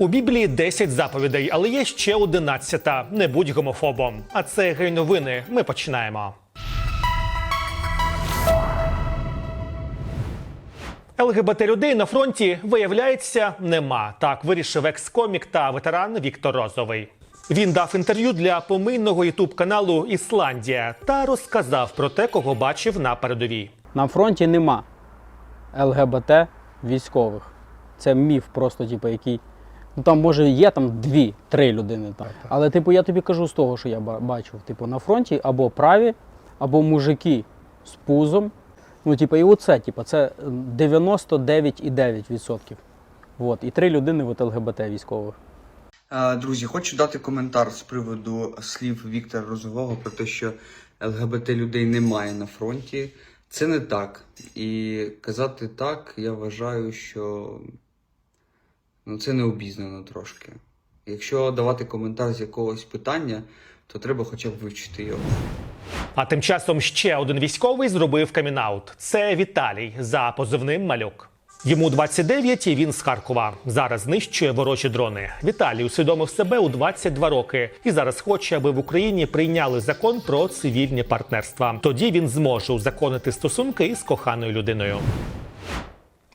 У Біблії 10 заповідей, але є ще 11. Не будь гомофобом. А це гей новини. Ми починаємо. ЛГБТ людей на фронті виявляється нема. Так вирішив екс-комік та ветеран Віктор Розовий. Він дав інтерв'ю для помийного ютуб каналу Ісландія та розказав про те, кого бачив на передовій. На фронті нема ЛГБТ військових. Це міф просто, типу, який. Ну там може є там дві-три людини. Там. Але, типу, я тобі кажу з того, що я ба- бачив. Типу, на фронті або праві, або мужики з пузом. Ну, типу, і оце, типу, це 99,9%. От. І три людини от ЛГБТ військових. Е, Друзі, хочу дати коментар з приводу слів Віктора Розового про те, що ЛГБТ людей немає на фронті. Це не так. І казати так, я вважаю, що ну, це не обізнано трошки. Якщо давати коментар з якогось питання, то треба хоча б вивчити його. А тим часом ще один військовий зробив камінаут. Це Віталій за позивним малюк. Йому 29 і він з Харкова. Зараз знищує ворожі дрони. Віталій усвідомив себе у 22 роки і зараз хоче, аби в Україні прийняли закон про цивільні партнерства. Тоді він зможе узаконити стосунки із коханою людиною.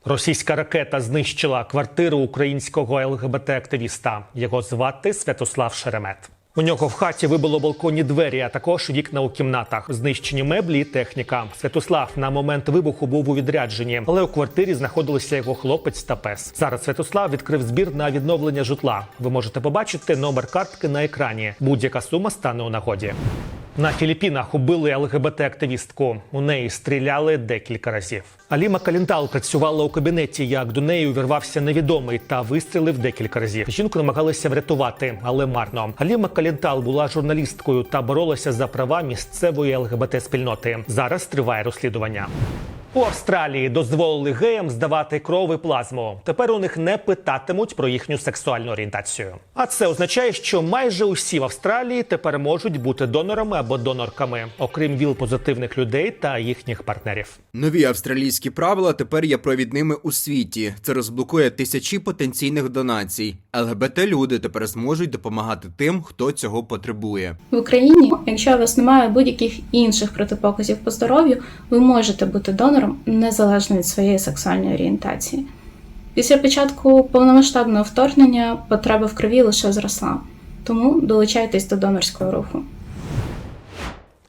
Російська ракета знищила квартиру українського ЛГБТ-активіста. Його звати Святослав Шеремет. У нього в хаті вибило балконні двері, а також вікна у кімнатах. Знищені меблі і техніка. Святослав на момент вибуху був у відрядженні, але у квартирі знаходилися його хлопець та пес. Зараз Святослав відкрив збір на відновлення житла. Ви можете побачити номер картки на екрані. Будь-яка сума стане у нагоді. На Філіппінах убили ЛГБТ-активістку. У неї стріляли декілька разів. Аліма Калінтал працювала у кабінеті, як до неї увірвався невідомий та вистрілив декілька разів. Жінку намагалися врятувати, але марно. Аліма Калінтал була журналісткою та боролася за права місцевої ЛГБТ-спільноти. Зараз триває розслідування. У Австралії дозволили геям здавати кров і плазму. Тепер у них не питатимуть про їхню сексуальну орієнтацію. А це означає, що майже усі в Австралії тепер можуть бути донорами або донорками, окрім віл-позитивних людей та їхніх партнерів. Нові австралійські правила тепер є провідними у світі. Це розблокує тисячі потенційних донацій. ЛГБТ люди тепер зможуть допомагати тим, хто цього потребує. В Україні, якщо у вас немає будь-яких інших протипоказів по здоров'ю, ви можете бути донором незалежно від своєї сексуальної орієнтації. Після початку повномасштабного вторгнення потреба в крові лише зросла, тому долучайтесь до донорського руху.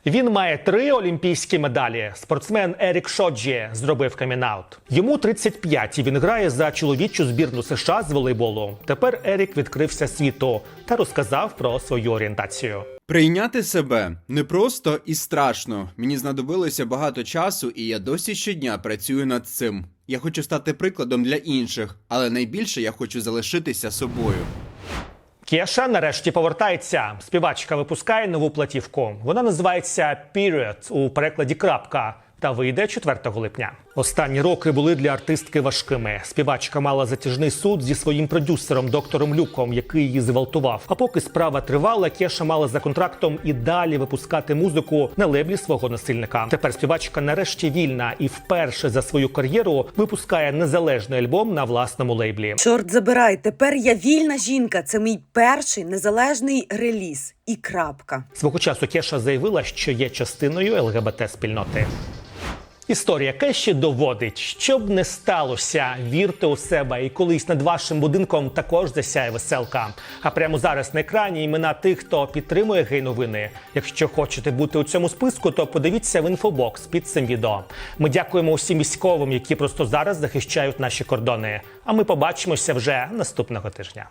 Він має три олімпійські медалі. Спортсмен Ерік Шоджі зробив камінаут. Йому 35 і він грає за чоловічу збірну США з волейболу. Тепер Ерік відкрився світу та розказав про свою орієнтацію. Прийняти себе непросто і страшно. Мені знадобилося багато часу, і я досі щодня працюю над цим. Я хочу стати прикладом для інших, але найбільше я хочу залишитися собою. Кеша нарешті повертається. Співачка випускає нову платівку. Вона називається Period у перекладі крапка. Та вийде 4 липня. Останні роки були для артистки важкими. Співачка мала затяжний суд зі своїм продюсером доктором Люком, який її зґвалтував. А поки справа тривала, Кеша мала за контрактом і далі випускати музику на леблі свого насильника. Тепер співачка нарешті вільна і вперше за свою кар'єру випускає незалежний альбом на власному лейблі. Чорт забирай, тепер я вільна жінка. Це мій перший незалежний реліз. І крапка. Свого часу Кеша заявила, що є частиною ЛГБТ спільноти. Історія Кеші доводить, щоб не сталося, вірте у себе, і колись над вашим будинком також засяє веселка. А прямо зараз на екрані імена тих, хто підтримує гей-новини. Якщо хочете бути у цьому списку, то подивіться в інфобокс під цим відео. Ми дякуємо усім військовим, які просто зараз захищають наші кордони. А ми побачимося вже наступного тижня.